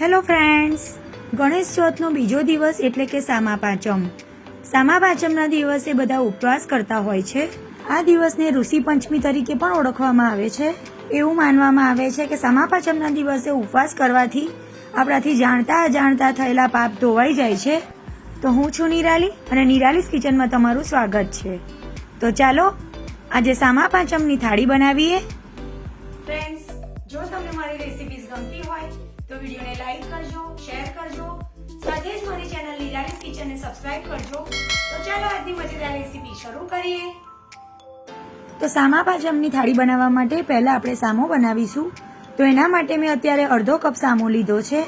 Hello friends Ganesh ચોથનો બીજો દિવસ એટલે કે સામા પાંચમ. સામા પાંચમના દિવસે બધા ઉપવાસ કરતા હોય છે. આ દિવસને ઋષિ પંચમી તરીકે પણ ઓળખવામાં આવે છે. એવું માનવામાં આવે છે કે સામા પાંચમના દિવસે ઉપવાસ કરવાથી આપણાથી જાણતા અજાણતા થયેલા પાપ ધોવાઈ જાય છે. તો હું છું નિરાલી અને નિરાલીસ કિચનમાં તમારું સ્વાગત છે. તો ચાલો, આજે સામા પાંચમની થાળી બનાવીએ. ફ્રેન્ડ્સ જો તમને મારી રેસિપીઝ ગમતી હોય તો વિડીયોને લાઈક કરજો, શેર કરજો, સાથે જ મારી ચેનલ નિરાલીસ કિચનને સબસ્ક્રાઇબ કરજો. તો ચાલો આજની મજેદાર રેસીપી શરૂ કરીએ. તો સામા પાચમની થાળી બનાવવા માટે પહેલાં આપણે સામો બનાવીશું. તો એના માટે મેં અત્યારે અડધો કપ સામો લીધો છે.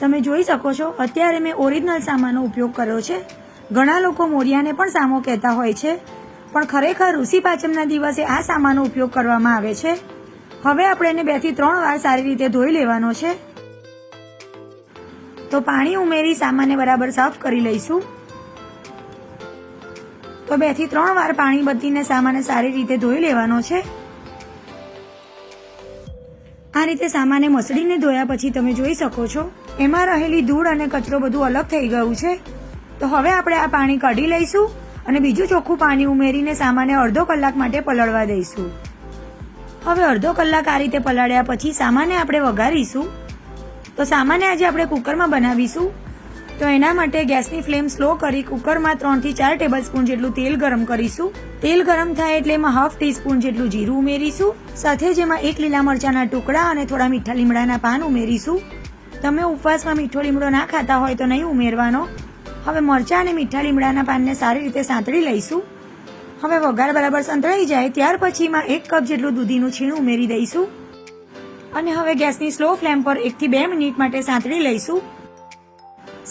તમે જોઈ શકો છો, અત્યારે મેં ઓરિજિનલ સામાનો ઉપયોગ કર્યો છે. ઘણા લોકો મોરિયાને પણ સામો કહેતા હોય છે. પણ ખરેખર ઋષિ પાચમના દિવસે આ સામાનો ઉપયોગ કરવામાં આવે છે. હવે આપણે એને બેથી ત્રણ વાર સારી રીતે ધોઈ લેવાનો છે. તો પાણી ઉમેરી સામાને બરાબર સાફ કરી લઈશું. તો બેથી ત્રણ વાર પાણી બદલીને સામાને સારી રીતે ધોઈ લેવાનો છે. આ રીતે સામાને મસળીને ધોયા પછી તમે જોઈ શકો છો, એમાં રહેલી ધૂળ અને કચરો બધું અલગ થઈ ગયું છે. તો હવે આપણે આ પાણી કાઢી લઈશું અને બીજું ચોખ્ખું પાણી ઉમેરીને સામાને અડધો કલાક માટે પલળવા દઈશું. હવે અડધો કલાક આ રીતે પલાળ્યા પછી સામાને આપણે વઘારીશું. તો સામાન્ય આજે આપણે કુકરમાં બનાવીશું. તો એના માટે ગેસની ફ્લેમ સ્લો કરી કુકરમાં ત્રણથી ચાર ટેબલ સ્પૂન જેટલું તેલ ગરમ કરીશું. તેલ ગરમ થાય એટલે એમાં હાફ ટી સ્પૂન જેટલું જીરું ઉમેરીશું. સાથે જ એમાં એક લીલા મરચાના ટુકડા અને થોડા મીઠા લીમડાના પાન ઉમેરીશું. તમે ઉપવાસમાં મીઠો લીમડો ના ખાતા હોય તો નહીં ઉમેરવાનો. હવે મરચાં અને મીઠા લીમડાના પાનને સારી રીતે સાંતળી લઈશું. હવે વઘાર બરાબર સંતળાઈ જાય ત્યાર પછી એમાં એક કપ જેટલું દૂધીનું છીણ ઉમેરી દઈશું. અને હવે ગેસની સ્લો ફ્લેમ પર એકથી બે મિનિટ માટે સાંતળી લઈશું.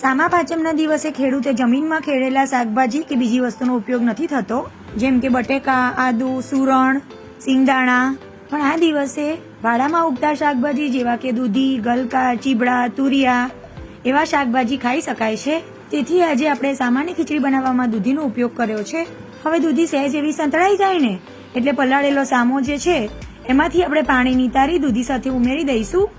સામા પાંચમના દિવસે ખેડૂતે જમીનમાં ખેડેલા શાકભાજી કે બીજી વસ્તુનો ઉપયોગ નથી થતો, જેમ કે બટેકા, આદુ, સુરણ, સિંગદાણા. પણ આ દિવસે વાડામાં ઉગતા શાકભાજી જેવા કે દૂધી, ગલકા, ચીબડા, તુરિયા એવા શાકભાજી ખાઈ શકાય છે. તેથી આજે આપણે સામાન્ય ખીચડી બનાવવામાં દૂધીનો ઉપયોગ કર્યો છે. હવે દૂધી સહેજ એવી સંતળાઈ જાય ને, એટલે પલાળેલો સામો જે છે એમાંથી આપણે પાણી નિતારી દૂધી સાથે ઉમેરી દઈશું.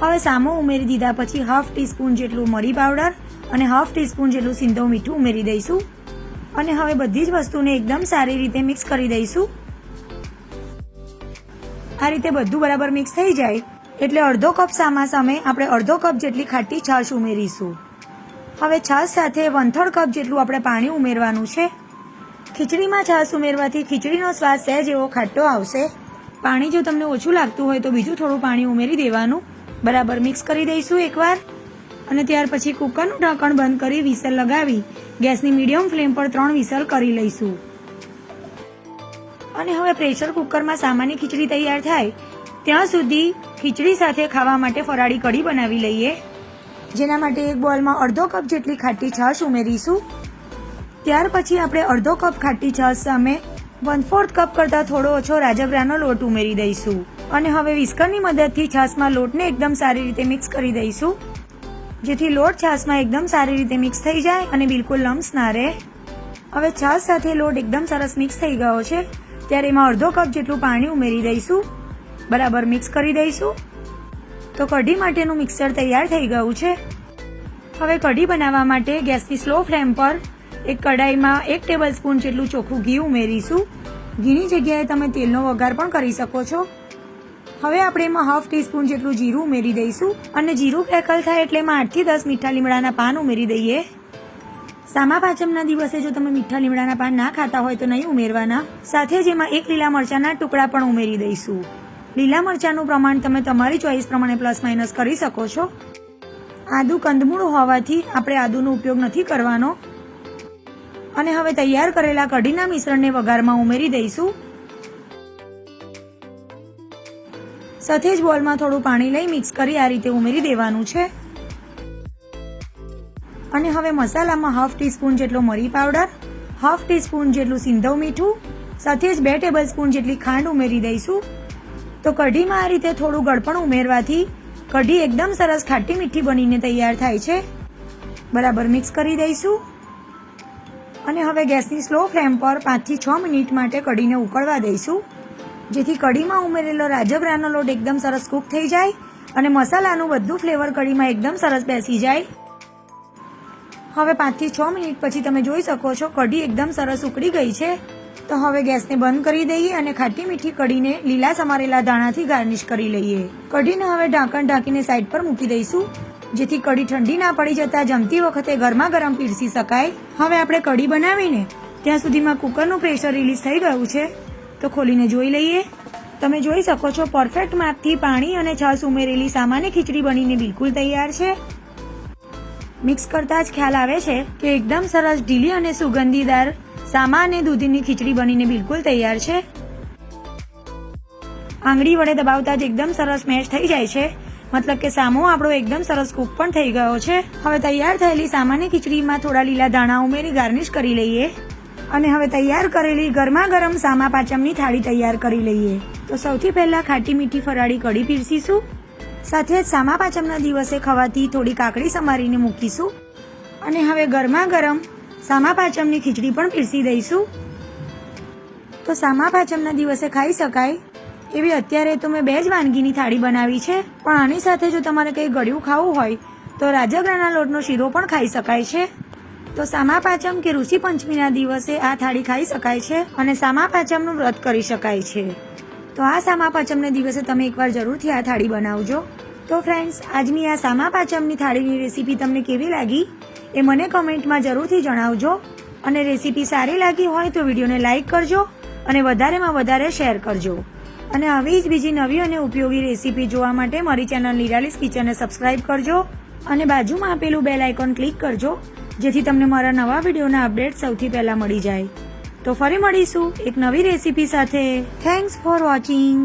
હવે સામો ઉમેરી દીધા પછી હાફ ટી સ્પૂન જેટલું મરી પાવડર અને હાફ ટીસ્પૂન જેટલું સિંધો મીઠું ઉમેરી દઈશું. અને હવે બધી જ વસ્તુને એકદમ સારી રીતે મિક્સ કરી દઈશું. આ રીતે બધું બરાબર મિક્સ થઈ જાય એટલે અડધો કપ સામા સામે આપણે અડધો કપ જેટલી ખાટી છાશ ઉમેરીશું. હવે છાશ સાથે વન થર્ડ કપ જેટલું આપણે પાણી ઉમેરવાનું છે. ખીચડીમાં છાશ ઉમેરવાથી ખીચડીનો સ્વાદ સહેજ એવો ખાટો આવશે. પાણી જો તમને ઓછું લાગતું હોય તો બીજું થોડું પાણી ઉમેરી દેવાનું. બરાબર મિક્સ કરી દઈશું એકવાર. અને ત્યાર પછી કુકરનું ઢાંકણ બંધ કરી વિસલ લગાવી ગેસની મીડિયમ ફ્લેમ પર ત્રણ વિસલ કરી લઈશું. અને હવે પ્રેશર કુકરમાં સામાન્ય ખીચડી તૈયાર થાય ત્યાં સુધી ખીચડી સાથે ખાવા માટે ફરાળી કઢી બનાવી લઈએ. જેના માટે એક બોલમાં અડધો કપ જેટલી ખાટી છાશ ઉમેરીશું. ત્યાર પછી આપણે અડધો કપ ખાટી છાશ સામે વન ફોર્થ કપ કરતાં થોડો ઓછો રાજગરાનો લોટ ઉમેરી દઈશું. અને હવે વિસ્કરની મદદથી છાશમાં લોટને એકદમ સારી રીતે મિક્સ કરી દઈશું. જેથી લોટ છાશમાં એકદમ સારી રીતે મિક્સ થઈ જાય અને બિલકુલ લમ્સ ના રહે. હવે છાશ સાથે લોટ એકદમ સરસ મિક્સ થઈ ગયો છે. ત્યારે એમાં અડધો કપ જેટલું પાણી ઉમેરી દઈશું. બરાબર મિક્સ કરી દઈશું. તો કઢી માટેનું મિક્સર તૈયાર થઈ ગયું છે. હવે કઢી બનાવવા માટે ગેસની સ્લો ફ્લેમ પર એક કડાઈમાં એક ટેબલ સ્પૂન જેટલું ચોખ્ખું ઘી ઉમેરીશું. ઘીની જગ્યાએ તમે તેલનો વઘાર પણ કરી શકો છો. હવે આપણે એમાં હાફ ટીસ્પૂન જેટલું જીરું ઉમેરી દઈશું અને જીરું ક્રેકલ થાય એટલે એમાં આઠથી દસ મીઠા લીમડાના પાન ઉમેરી દઈએ. સામા પાચમના દિવસે જો તમે મીઠા લીમડાના પાન ના ખાતા હોય તો નહીં ઉમેરવાના. સાથે જ એમાં એક લીલા મરચાના ટુકડા પણ ઉમેરી દઈશું. લીલા મરચાંનું પ્રમાણ તમે તમારી ચોઈસ પ્રમાણે પ્લસ માઇનસ કરી શકો છો. આદુ કંદમૂળ હોવાથી આપણે આદુનો ઉપયોગ નથી કરવાનો. અને હવે તૈયાર કરેલા કઢીના મિશ્રણને વઘારમાં ઉમેરી દઈશું. સાથે જ બોલમાં થોડું પાણી લઈ મિક્સ કરી આ રીતે ઉમેરી દેવાનું છે. અને હવે મસાલામાં હાફ ટી સ્પૂન જેટલો મરી પાવડર, હાફ ટી સ્પૂન જેટલું સિંધવ મીઠું, સાથે જ બે ટેબલ સ્પૂન જેટલી ખાંડ ઉમેરી દઈશું. તો કઢીમાં આ રીતે થોડું ગળપણ ઉમેરવાથી કઢી એકદમ સરસ ખાટી મીઠી બનીને તૈયાર થાય છે. બરાબર મિક્સ કરી દઈશું. અને હવે ગેસની સ્લો ફ્લેમ પર પાંચથી છ મિનિટ માટે કઢીને ઉકળવા દઈશું. જેથી કઢીમાં ઉમેરેલો રાજગરાનો લોટ એકદમ સરસ કૂક થઈ જાય અને મસાલાનું બધું ફ્લેવર કઢીમાં એકદમ સરસ બેસી જાય. હવે પાંચથી છ મિનિટ પછી તમે જોઈ શકો છો કઢી એકદમ સરસ ઉકળી ગઈ છે. તો હવે ગેસને બંધ કરી દઈએ અને ખાટી મીઠી કઢીને લીલા સમારેલા દાણાથી ગાર્નિશ કરી લઈએ. કઢીને હવે ઢાંકણ ઢાંકીને સાઈડ પર મૂકી દઈશું. જેથી કઢી ઠંડી ના પડી જતા જમતી વખતે ગરમા ગરમ પીરસી શકાય. હવે આપણે કઢી બનાવીને ત્યાં સુધીમાં કુકરનું પ્રેશર રિલીઝ થઈ ગયું છે. તો ખોલીને જોઈ લઈએ. તમે જોઈ શકો છો પરફેક્ટ માપથી પાણી અને છાશ ઉમેરેલી સામાન્ય ખીચડી બનીને બિલકુલ તૈયાર છે. મિક્સ કરતા જ ખ્યાલ આવે છે કે એકદમ સરસ ઢીલી અને સુગંધીદાર સામા અને દૂધીની ખીચડી બનીને બિલકુલ તૈયાર છે. આંગળી વડે દબાવતા જ એકદમ સરસ મેશ થઈ જાય છે. મતલબ કે સામો આપણો એકદમ સરસ કૂક પણ થઈ ગયો છે. હવે તૈયાર થયેલી સામાન્ય ખીચડીમાં થોડા લીલા દાણા ઉમેરી ગાર્નિશ કરી લઈએ. અને હવે તૈયાર કરેલી ગરમા ગરમ સામા પાચમની થાળી તૈયાર કરી લઈએ. તો સૌથી પહેલા ખાટી મીઠી ફરાળી કઢી પીરસીશું. સાથે જ સામા પાચમના દિવસે ખવાતી થોડી કાકડી સમારીને મૂકીશું. અને હવે ગરમા ગરમ સામા પાચમની ખીચડી પણ પીરસી દઈશું. તો સામા પાચમના દિવસે ખાઈ શકાય એવી અત્યારે તો મેં બે જ વાનગીની થાળી બનાવી છે, પણ આની સાથે જો તમારે કંઈ ગળ્યું ખાવું હોય, તો રાજગરાના લોટનો શીરો પણ ખાઈ શકાય છે. તો સામા પાચમ કે ઋષિ પંચમીના દિવસે આ થાળી ખાઈ શકાય છે અને સામા પાચમનું વ્રત કરી શકાય છે. તો આ સામા પાચમના દિવસે તમે એકવાર જરૂરથી આ થાળી બનાવજો. તો ફ્રેન્ડ્સ, આજની આ સામા પાચમની થાળીની રેસીપી તમને કેવી લાગી, એ મને કમેન્ટમાં જરૂરથી જણાવજો. અને રેસીપી સારી લાગી હોય તો વિડીયોને લાઇક કરજો અને વધારેમાં વધારે શેર કરજો. અને આવી જ બીજી નવી અને ઉપયોગી રેસીપી જોવા માટે મારી ચેનલ નિરાલીસ કિચનને સબસ્ક્રાઇબ કરજો અને બાજુમાં આપેલું બેલ આઇકોન ક્લિક કરજો, જેથી તમને મારા નવા વિડીયોના અપડેટ સૌથી પહેલા મળી જાય. તો ફરી મળીશું એક નવી રેસીપી સાથે. Thanks for watching